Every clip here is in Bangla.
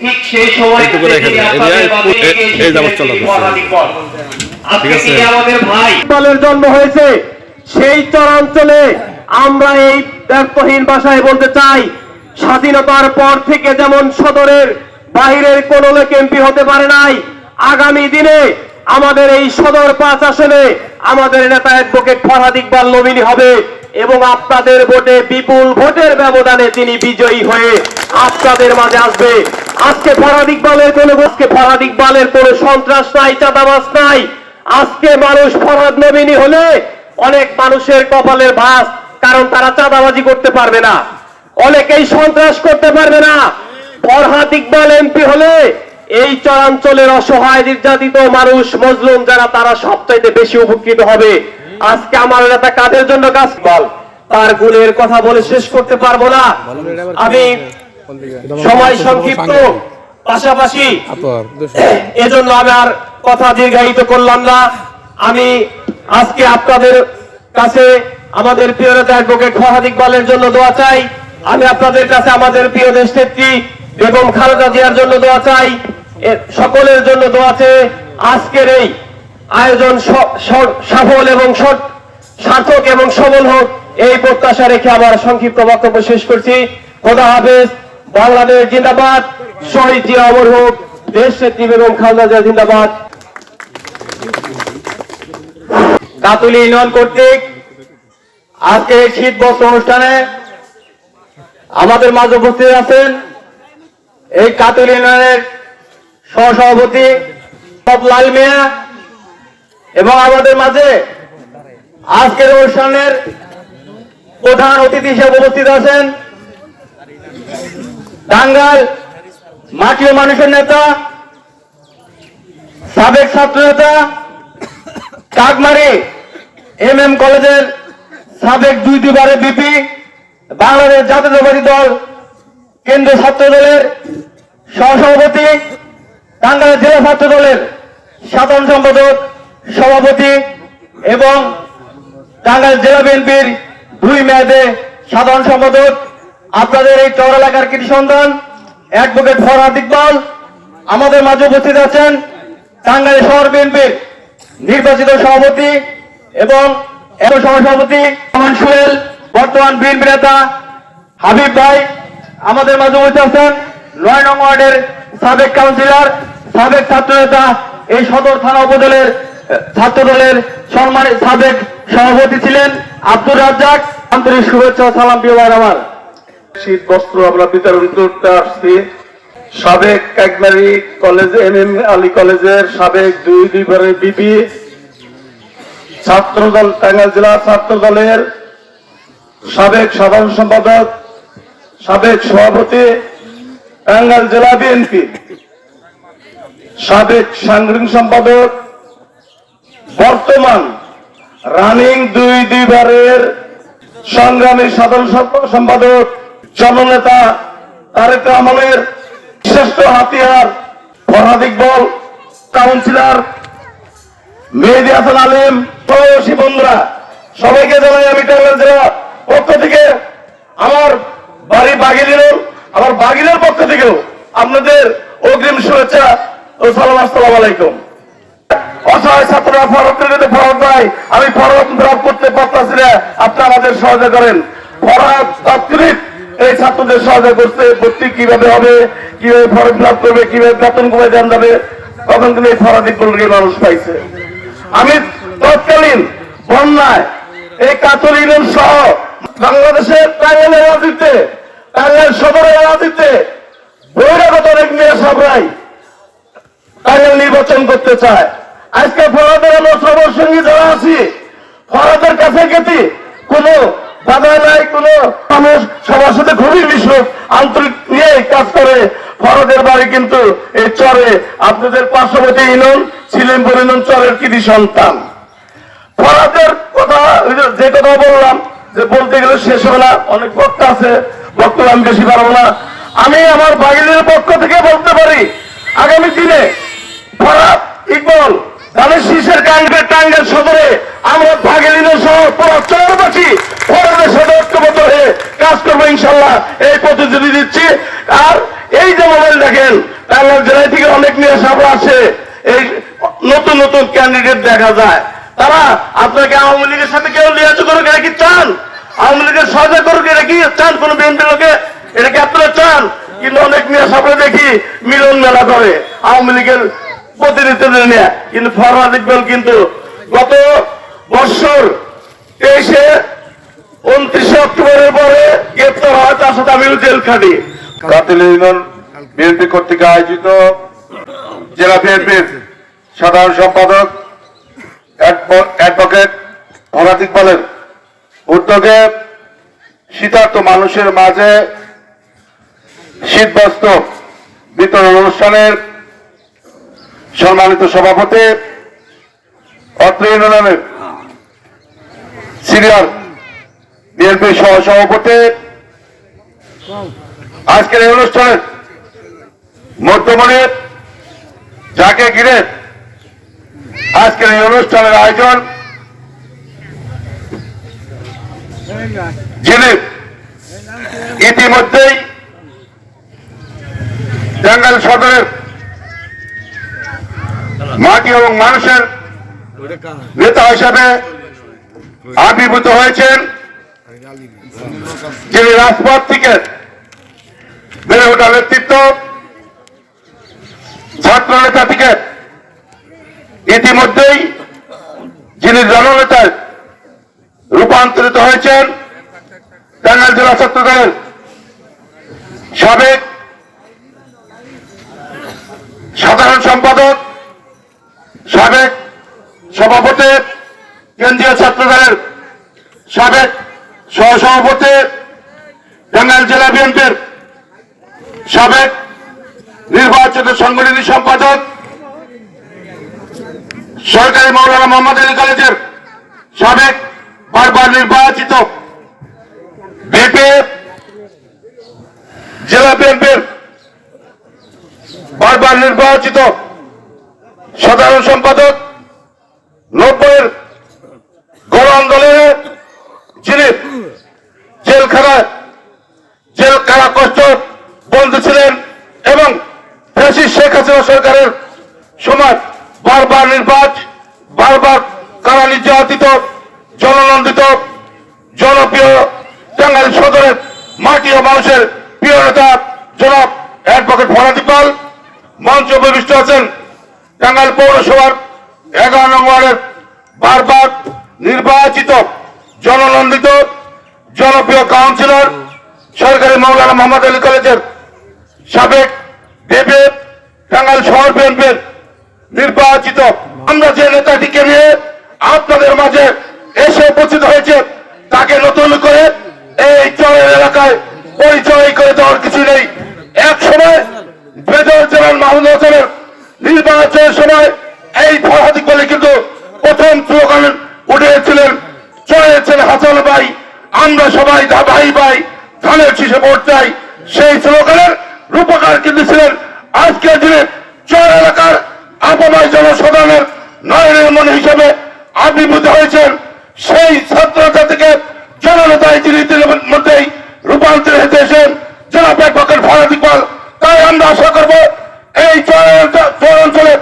ঠিক সেই সময়। এই। আজকে আমাদের ভাই দলের জন্ম হয়েছে চরাঞ্চলে আমরা এই ব্যর্থহীন ভাষায় বলতে চাই স্বাধীনতার পর থেকে যেমন সদরের বাহিরের কোন লোক এমপি হতে পারে নাই আগামী দিনে আমাদের এই সদর পাঁচ আসনে আমাদের নেতা অ্যাডভোকেট ফরহাদ ইকবাল নমিনি হবে এবং আপনাদের ভোটে বিপুল ভোটের ব্যবধানে তিনি বিজয়ী হয়ে আপনাদের মাঝে আসবে আজকে ফরহাদ ইকবালের কোনো আজকে ফরহাদ ইকবালের কোনো সন্ত্রাস নাই চাঁদাবাস নাই। আজকে মানুষ ফরহাদ নমিনি হলে অনেক মানুষের কপালের ভাস কারণ তারা চাঁদাবাজি করতে পারবে না। অনেকেই সন্ত্রাস করতে পারবে না। ফরহাদ ইকবাল এমপি হলে এই চরাঞ্চলের অসহায় নির্যাতিত মানুষ, মজলুম যারা, তারা সবচাইতে বেশি উপকৃত হবে। আজকে আমার নেতা কাদের জন্য কাজ? বল তার গুণের কথা বলে শেষ করতে পারব না। আমি সময় সংক্ষিপ্ত পাশাপাশি এজন্য আমি আর কথা দীর্ঘায়িত করলাম না। আমি আজকে আপনাদের কাছে আমাদের প্রিয় নেতা অ্যাডভোকেট ফরহাদ ইকবালের জন্য দোয়া চাই। আমি আপনাদের কাছে আমাদের প্রিয় দেশ নেত্রী বেগম খালেদা জিয়ার জন্য দোয়া চাই। সকলের জন্য দোয়া চেয়ে আজকের এই আয়োজন সফল এবং সার্থক এবং সবল হোক এই প্রত্যাশা রেখে আমার সংক্ষিপ্ত বক্তব্য শেষ করছি। খোদা হাফেজ। বাংলাদেশ জিন্দাবাদ, শহীদ জিয়া অমর হোক, দেশ নেত্রী বেগম খালেদা জিয়া জিন্দাবাদ। কাতুলি ইউনিয়ন কর্তৃক আজকে এই শীত বস্ত্র অনুষ্ঠানে আমাদের মাঝে উপস্থিত আছেন এই কাতুলি ইউনিয়নের সহসভাপতি লাল মিয়া এবং আমাদের মাঝে আজকের অনুষ্ঠানের প্রধান অতিথি হিসেবে উপস্থিত আছেন টাঙ্গাল মাটি ও মানুষের নেতা, সাবেক ছাত্র নেতা কাকমারি এম এম কলেজের সাবেক দুই দুবারে বিপি বাংলাদেশ জাতীয়তাবাদী দল, কেন্দ্রীয় ছাত্র দলের সহসভাপতি টাঙ্গাইল জেলা ছাত্র দলের সাধারণ সম্পাদক, সভাপতি এবং টাঙ্গাইল জেলা বিএনপির দুই মেয়াদে সাধারণ সম্পাদক আপনাদের এই চর এলাকার কৃতি সন্ধান অ্যাডভোকেট ফরহাদ ইকবাল, আমাদের মাঝে উপস্থিত আছেন টাঙ্গাইল শহর বিএনপির নির্বাচিত সভাপতি এবং সহসভাপতি সোহেল, বর্তমান বিএনপি নেতা হাবিব ভাই, আমাদের মাঝে উপস্থিত আছেন নয় নং ওয়ার্ডের সাবেক কাউন্সিলর, সাবেক ছাত্র নেতা এই সদর থানা উপদলের ছাত্র দলের সাবেক সভাপতি ছিলেন আব্দুর রাজ্জাক। আন্তরিক শুভেচ্ছা সালাম, প্রিয় আমার। শীত বস্ত্র আমরা বিতরণ করতে আসছি। সাবেক একবারি কলেজ, এম এম আলী কলেজের সাবেক দুই দুইবারের বিপি ছাত্র দল টাঙ্গাইল জেলা ছাত্র দলের সাবেক সাধারণ সম্পাদক, সাবেক সভাপতি, টাঙ্গাইল জেলা বিএনপি, সাবেক সাংগঠনিক সম্পাদক, বর্তমান রানিং দুই দুইবারের সংগ্রামী সাধারণ সম্প- সম্পাদক জননেতা তারেক রহমানের শ্রেষ্ঠ হাতিয়ার ফরহাদ ইকবল কাউন্সিলর মেহেদি হাসান আলিম, প্রবাসী বন্ধুরা, সবাইকে জানাই আমি টাঙ্গাইল পক্ষ থেকে আমার বাড়ি বাগিলির আমার বাগিলের পক্ষ থেকেও আপনাদের অগ্রিম শুভেচ্ছা ও সালাম, আসসালাম আলাইকুম। অসহায় ছাত্ররা ফরতের যদি ফরত আমি ফরত ড্রপ করতে পারতাছি না আপনি আমাদের সহায়তা করেন। ফরত তাৎক্ষণিক এই ছাত্রদের সহায়তা করছে ভর্তি কীভাবে হবে, কীভাবে ফরম ফিল করবে, কীভাবে বেতন কমে দেন যাবে, তখন কিন্তু এই ফরাদিক মানুষ পাইছে। আমি তৎকালীন বন্যায় এই কাতল ইউনিয়ন সহ বাংলাদেশের টাঙ্গাইলের রাজনীতিতে টাঙ্গাইল সদরের রাজনীতিতে বহিরাগত অনেক মেয়ে সবাই টাঙ্গাইল নির্বাচন করতে চায়। আজকে ফরাদের আমরা সবার সঙ্গে যারা আছি, ফরাদের কাছে গেছি কোনো বাধা নাই কোনো মানুষ সবার সাথে খুবই মিশুক আন্তরিক নিয়ে কাজ করে। ফরাদের বাড়ি কিন্তু এই চরে। আপনাদের পার্শ্ববর্তী ইউনিয়ন ছিলেনপুর ইউনিয়ন চরের কৃতি সন্তান। ফরাদের কথা যে- কথা বললাম, যে বলতে গেলে শেষ হবে না, অনেক বক্তা আছে, বক্তব্য আমি বেশি পারব না। আমি আমার বাগিনের পক্ষ থেকে বলতে পারি, আগামী দিনে ফরাদ ইকবল, ধানের শীষের কাণ্ডের টাঙ্গের সদরে আমরা ভাগিনের সহ পুরো চৌরবাসী ফরাদের সাথে ঐক্যবদ্ধ হয়ে কাজ করব ইনশাল্লাহ, এই প্রতিশ্রুতি দিচ্ছি। আর এই যে মোবাইল দেখেন টাঙ্গাইল জেলায় থেকে অনেক নিয়ে সব আছে। এই নতুন নতুন ক্যান্ডিডেট দেখা যায়। তারা আপনাকে আওয়ামী লীগের সাথে কেউ লিয়াজ করুক, এটা কি চান? আওয়ামী লীগের সহায়তা করুক, এটা কি চান? কোন বিএনপি লোকে? এটা কি আপনারা চান? কিন্তু অনেক নিয়ে সাপড়ে দেখি, মিলন মেলা করে আওয়ামী লীগের প্রতিনিধিত্ব নিয়ে। কিন্তু ফরওয়ার্ড ইকবাল কিন্তু গত বছর তেইশে উনত্রিশে অক্টোবরের পরে গ্রেপ্তার হয় তার সাথে আমিও জেল খাটি বিএনপি কর্তৃক আয়োজিত জেলা বিএনপির সাধারণ সম্পাদক অ্যাডভো- অ্যাডভোকেট ভরাত ইকবালের উদ্যোগে শীতার্থ মানুষের মাঝে শীতবস্ত্র বিতরণ অনুষ্ঠানের সম্মানিত সভাপতি অত্র ইউনিয়নের সিনিয়র বিএনপি সহ সভাপতি আজকের এই অনুষ্ঠানের মধ্যমণি যাকে ঘিরে আজকের এই অনুষ্ঠানের আয়োজন যিনি ইতিমধ্যেই টাঙ্গাইল সদরের মাটি এবং মানুষের নেতা হিসাবে আবির্ভূত হয়েছেন? যিনি রাজপথ থেকে বেড়ে ওঠা নেতৃত্ব ছাত্র নেতা থেকে ইতিমধ্যেই যিনি জননেতায় রূপান্তরিত হয়েছেন, টাঙ্গাইল জেলা ছাত্র দলের সাবেক সাধারণ সম্পাদক, সাবেক সভাপতি কেন্দ্রীয় ছাত্র দলের সাবেক সহসভাপতি টাঙ্গাইল জেলা বিএনপির সাবেক নির্বাচিত সংগঠনী সম্পাদক, সরকারি মৌলানা মোহাম্মদ আলী কলেজের সাবেক বারবার নির্বাচিত বিপি জেলা বিএনপির বারবার নির্বাচিত সাধারণ সম্পাদক, নব্বইয়ের গণ আন্দোলনে যিনি জেলখানায় জেল কারা কষ্ট বন্ধু ছিলেন এবং ফ্যাসিস্ট শেখ হাসিনা সরকারের সময় বারবার নির্বাচ, বারবার কারা নির্যাতিত, জননন্দিত, জনপ্রিয় টাঙ্গাইল সদরের মাটি ও মানুষের প্রিয় নেতা জনাব অ্যাডভোকেট ফরাদি পাল মঞ্চ উপবিষ্ট আছেন টাঙ্গাইল পৌরসভার এগারো নং ওয়ার্ডের বারবার নির্বাচিত জননন্দিত জনপ্রিয় কাউন্সিলর সরকারি মৌলানা মোহাম্মদ আলী কলেজের সাবেক দেবে টাঙ্গাইল শহর বিএনপির নির্বাচিত। আমরা যে নেতাটিকে নিয়ে আপনাদের মাঝে এসে উপস্থিত হয়েছে, তাকে নতুন করে এই চরের এলাকায় পরিচয় করে দেওয়ার কিছু নেই। এক সময় বেদর জেলার মাহমুদ হোসেনের নির্বাচনের সময় এই ফরহাদি বলে কিন্তু প্রথম স্লোগান উঠেছিলেন চলেছেন হাসান ভাই। আমরা সবাই ভাই ভাই, ধানের শীষে ভোট সেই স্লোগানের রূপকার কিন্তু ছিলেন আজকের দিনে চর এলাকার আপামায় জনসাধারণের নয়নের মনে হিসেবে আবির্ভূত হয়েছেন। সেই ছাত্রতা থেকে জননেতায় ইতির মধ্যেই রূপান্তর হতে এসেছেন জেলা ব্যাপকের ফরাদ ইকবাল তাই আমরা আশা করব এই চর চর অঞ্চলে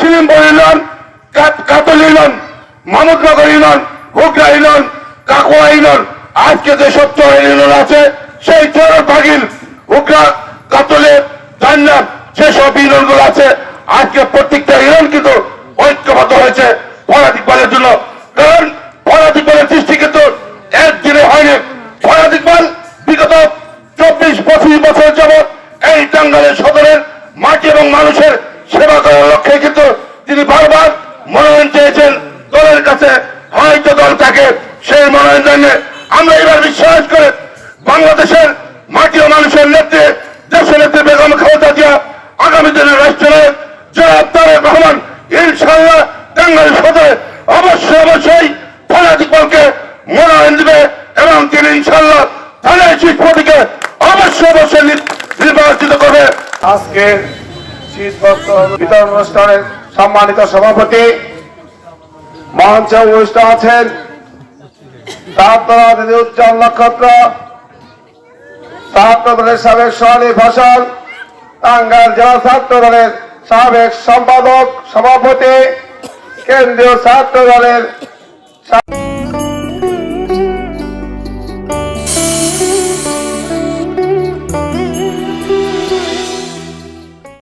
সিলিমপুর ইউনিয়ন কাত- Katal union Mamudnagar union Hugra union Kakua union আজকে যেসব চর ইউনিয়ন আছে, সেই চরের বাগিল হুগরা কাতলে, জান্নাত যেসব ইউনিয়নগুলো আছে। আজকে প্রত্যেকটা ইউনিয়ন কিন্তু ঐক্যবদ্ধ হয়েছে পরাধিকবালের জন্য। কারণ পরাধিকবালের সৃষ্টি কিন্তু একদিনে হয়নি। পরাধিকবাল বিগত চব্বিশ, পঁচিশ বছর যাবৎ এই টাঙ্গালের সদরের মাটি এবং মানুষের সেবা করার লক্ষ্যে কিন্তু তিনি বারবার মনোনয়ন চেয়েছেন দলের কাছে হয়তো দল তাকে সেই মনোনয়ন দেননি আমরা এবার বিশ্বাস করে বাংলাদেশের মাটি ও মানুষের নেত্রী দেশ নেত্রী বেগম খালেদা জিয়া আগামী দিনের রাষ্ট্রনায়ক জনাব তারেক রহমান ইনশাল্লাহ টাঙ্গাইল সদরে অবশ্যই অবশ্যই ফরাদ ইকবালকে মনোনয়ন দিবে এবং তিনি ইনশাল্লাহ থানায় শীত প্রতীকে অবশ্যই অবশ্যই নির্বাচিত করবে। আজকে বিতরণ অনুষ্ঠানের সম্মানিত সভাপতি মঞ্চে উপস্থিত আছেন উজ্জ্বল নক্ষত্র। ছাত্র দলের সাবেক সহনী ফসল। টাঙ্গাইল জেলা ছাত্র দলের সাবেক সম্পাদক, সভাপতি। কেন্দ্রীয় ছাত্র দলের